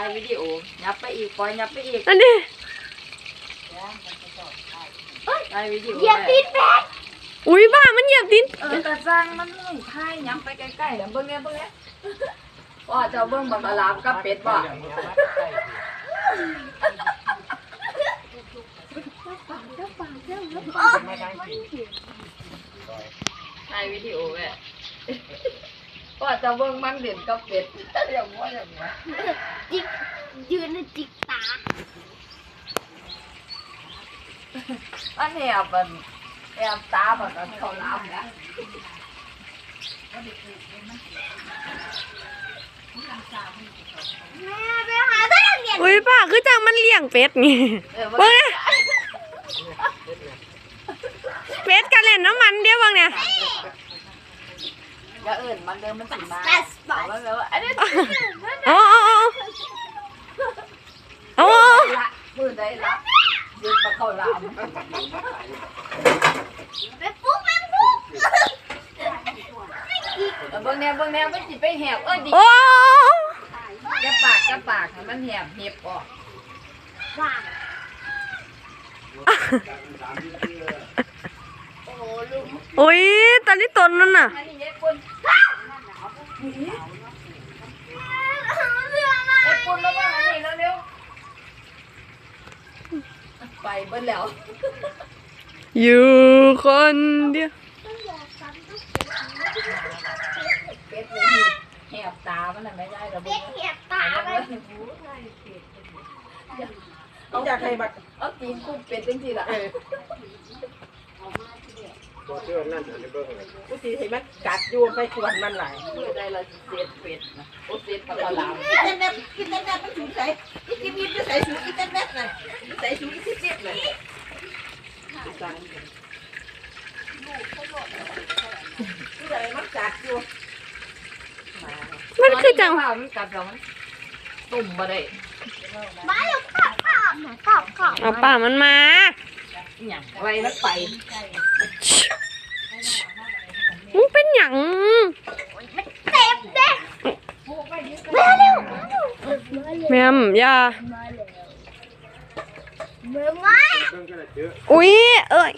ถ่ายวิดีโอยับไปอีกปล่อยยับไปอีกอันนี้ถ่ายวิดีโอเหยียบตีนแป๊กอุ้ยบ้ามันเหยียบดินเออกระจังมันไม่ถ่ายยับไปใกล้ๆแล้วเบิ่งเนี้ยเบิ่งเนี้ยว่าเจ้าเบิ่งบักอลามกับเป็ดบ่ถ่ายวิดีโอแม่ว่าเจ้าเบิ่งมันเด่นกับเป็ดอย่างว่าอย่างว่า จิกยืนในจิกตาอันแอบมันแอบตาแบบนั้นเขาลามนะแม่ไปหาเพื่อนเรียนอุ้ยป้าคือจังมันเลี้ยงเป็ดไงเออเบิ่งนะเป็ดกันเล่นน้ำมันเดียวเบิ่งเนี่ยอย่าเอิ่นมันเดิมมันสิมาปัสปัสมันแบบว่าอันนี้ เอาเอาเอาเอาเอา ละมือได้ละ ยืนปะเขาลามไปปุ๊บไปปุ๊บเออเบิ่งแนวเบิ่งแนวมันสิไปแหบเอ้ยดิโอ้จะปากจะปากให้มันแหบเห็บออกว่างโอ้ลุงอุ้ยตอนนี้ตนนั่นน่ะ อันนี้ยายปุน เรือมายายปุนแล้วว่าอันนี้เร็วๆ ไปเบิ่นแล้ว อยู่คนเดียวเป็ดเลยแหบตา มันน่ะไม่ได้ระเบิเป็ดดเหยียบตาไปอยากให้บัดเอาตีนคุบเป็ดจังซี่ล่ะเชื่อนั่นอันนี้เบิ่งเลยกูสิให้มันกัดอยู่ไปควรมันหลายมือได้ละเศษเป็ดนะโอ้เศษปลาฉลามอินเทอร์เน็ตอินเทอร์เน็ตมันถึงใส่อีทีวีจะใส่สูงอินเทอร์เน็ตน่ะใส่สูงอีสิบเจ็ดน่ะผู้ใดมันกัดอยู่มันคือจังว่ามันกัดเรามันตุ่มมาได้มาลูกขับขับขับขับเอาป้ามันมาอหย่างไรนักไปมึงเป็น หยังเต็มเด้มาเร็วแม่มอย่าเมื่อมาเบิ่งก็ได้เจออุ้ยเอ้ย